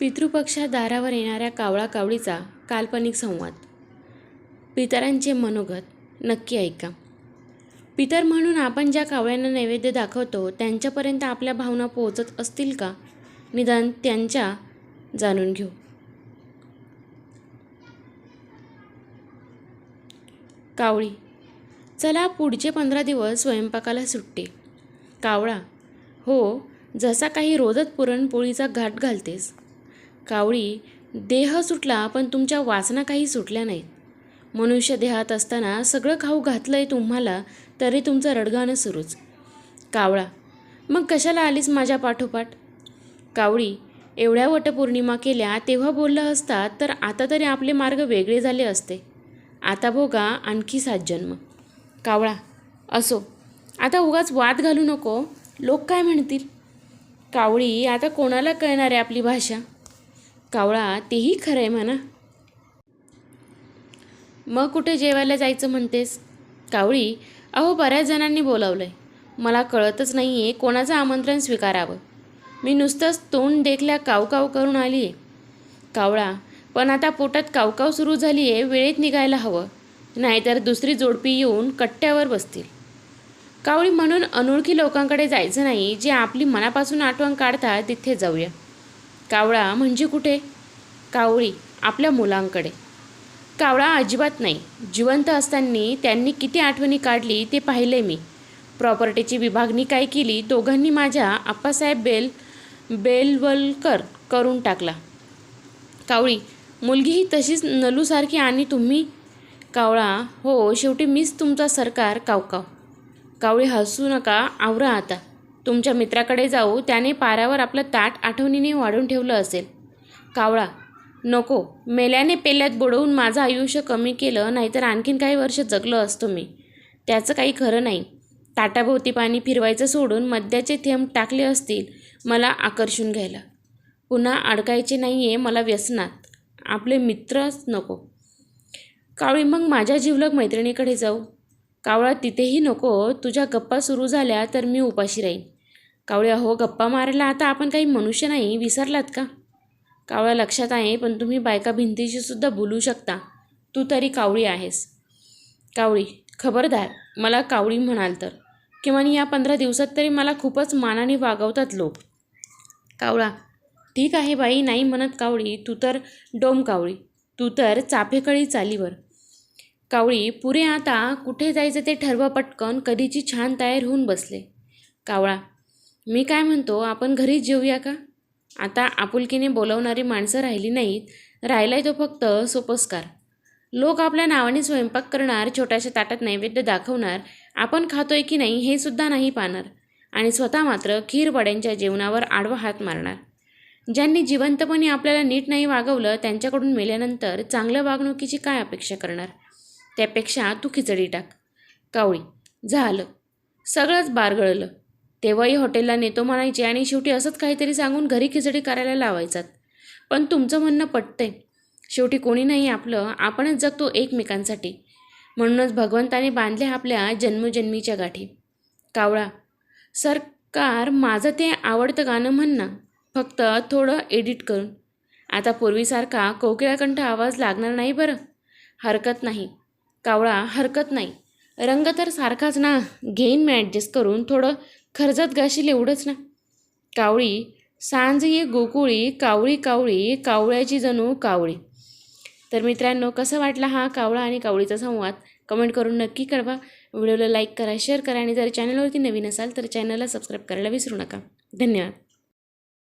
पितृपक्षात दारावर येणाऱ्या कावळा कावळीचा काल्पनिक संवाद. पितरांचे मनोगत नक्की ऐका. पितर म्हणून आपण ज्या कावळ्यांना नैवेद्य दाखवतो त्यांच्यापर्यंत आपल्या भावना पोहोचत असतील का? निदान त्यांच्या जाणून घेऊ. कावळी. चला पुढचे पंधरा दिवस स्वयंपाकाला सुट्टी. कावळा. हो जसा काही रोजच पुरणपोळीचा घाट घालतेस. कावळी देह सुटला पण तुमच्या वासना काही सुटल्या नाहीत. मनुष्य देहात असताना सगळं खाऊ घातलं आहे तुम्हाला तरी तुमचं रडगाणं सुरूच. कावळा मग कशाला आलीस माझ्या पाठोपाठ? कावळी एवढ्या वटपौर्णिमा केल्या तेव्हा बोललं असतात तर आता तरी आपले मार्ग वेगळे झाले असते. आता भोगा आणखी सात जन्म. कावळा असो आता उगाच वाद घालू नको. लोक काय म्हणतील? कावळी आता कोणाला कळणार आहे आपली भाषा? कावळा तेही खरं आहे म्हणा. मग कुठे जेवायला जायचं म्हणतेस? कावळी अहो बऱ्याच जणांनी बोलावलं आहे मला कळतच नाही आहे कोणाचं आमंत्रण स्वीकारावं. मी नुसतंच तोंड देखल्या कावकाव करून आली आहे कावळा पण आता पोटात कावकाव सुरू झाली आहे वेळेत निघायला हवं. नाहीतर दुसरी जोडपी येऊन कट्ट्यावर बसतील. कावळी म्हणून अनोळखी लोकांकडे जायचं नाही जे आपली मनापासून आठवण काढतात तिथे जाऊया. कावळा म्हणजे कुठे? कावळी आपल्या मुलांकडे. कावळा अजिबात नाही. जिवंत असताना त्यांनी किती आठवणी काढली ते पाहिले मी. प्रॉपर्टीची विभागणी काय केली दोघांनी माझ्या आप्पासाहेब बेल बेलवलकर करून टाकला. कावळी मुलगी ही तशीच नलूसारखी आणि तुम्ही? कावळा हो शेवटी मीच तुमचा सरकार कावकाव. कावळी हसू नका आवरा आता. तुमच्या मित्राकडे जाऊ त्याने पारावर आपलं ताट आठवणीने वाढून ठेवलं असेल. कावळा नको. मेल्याने पेल्यात बुडवून माझं आयुष्य कमी केलं नाहीतर आणखीन काही वर्ष जगलो असतो मी. त्याचं काही खरं नाही. ताटाभोवती पाणी फिरवायचं सोडून मद्याचे थेंब टाकले असतील मला आकर्षून घ्यायला. पुन्हा अडकायचे नाही आहे मला व्यसनात. आपले मित्रच नको. कावळी मग माझ्या जिवलग मैत्रिणीकडे जाऊ? कावळा तिथेही नको. तुझ्या गप्पा सुरू झाल्या तर मी उपाशी राहीन. कावळी अहो गप्पा मारायला आता आपण काही मनुष्य नाही. विसरलात का? कावळा लक्षात आहे पण तुम्ही बायका भिंतीशी सुद्धा बोलू शकता. तू तरी कावळी आहेस. कावळी खबरदार मला कावळी म्हणाल तर. किमान या पंधरा दिवसात तरी मला खूपच मानाने वागवतात लोक. कावळा ठीक आहे बाई नाही म्हणत कावळी. तू तर डोम कावळी. तू तर चाफेकळी चालीवर. कावळी पुरे आता कुठे जायचं ते ठरवा पटकन कधीची छान तयार होऊन बसले. कावळा मी काय म्हणतो आपण घरीच जेऊया का? आता आपुलकीने बोलवणारी माणसं राहिली नाहीत राहिलाय तो फक्त सोपस्कार. लोक आपल्या नावाने स्वयंपाक करणार छोट्याशा ताटात नैवेद्य दाखवणार आपण खातोय की नाही हे सुद्धा नाही पाहणार आणि स्वतः मात्र खीरवड्यांच्या जेवणावर आडवा हात मारणार. ज्यांनी जिवंतपणे आपल्याला नीट नाही वागवलं त्यांच्याकडून मेल्यानंतर चांगल्या वागणुकीची काय अपेक्षा करणार? त्यापेक्षा तू खिचडी टाक. कावळी झालं. सगळंच बारगळलं. तेव्हाही हॉटेलला नेतो म्हणायचे आणि शेवटी असंच काहीतरी सांगून घरी खिचडी करायला लावायचात. पण तुमचं म्हणणं पटतंय. शेवटी कोणी नाही आपलं आपणच जगतो एकमेकांसाठी. म्हणूनच भगवंताने बांधल्या आपल्या जन्मजन्मीच्या गाठी. कावळा सरकार माझं ते आवडतं गाणं म्हणणं फक्त थोडं एडिट करून आता पूर्वीसारखा कोकिळाकंठ आवाज लागणार नाही बरं. हरकत नाही. कावळा हरकत नाही. रंग तर सारखाच ना. घेईन मी ॲडजस्ट करून. थोडं खर्चात गाशील एवढंच ना. कावळी सांज ये गोकुळी कावळी कावळी कावळ्याची जणू कावळी. तर मित्रांनो कसं वाटला हा कावळा आणि कावळीचा संवाद? कमेंट करून नक्की कळवा. व्हिडिओला लाईक करा शेअर करा आणि जर चॅनलवरती नवीन असाल तर चॅनलला सबस्क्राईब करायला विसरू नका. धन्यवाद.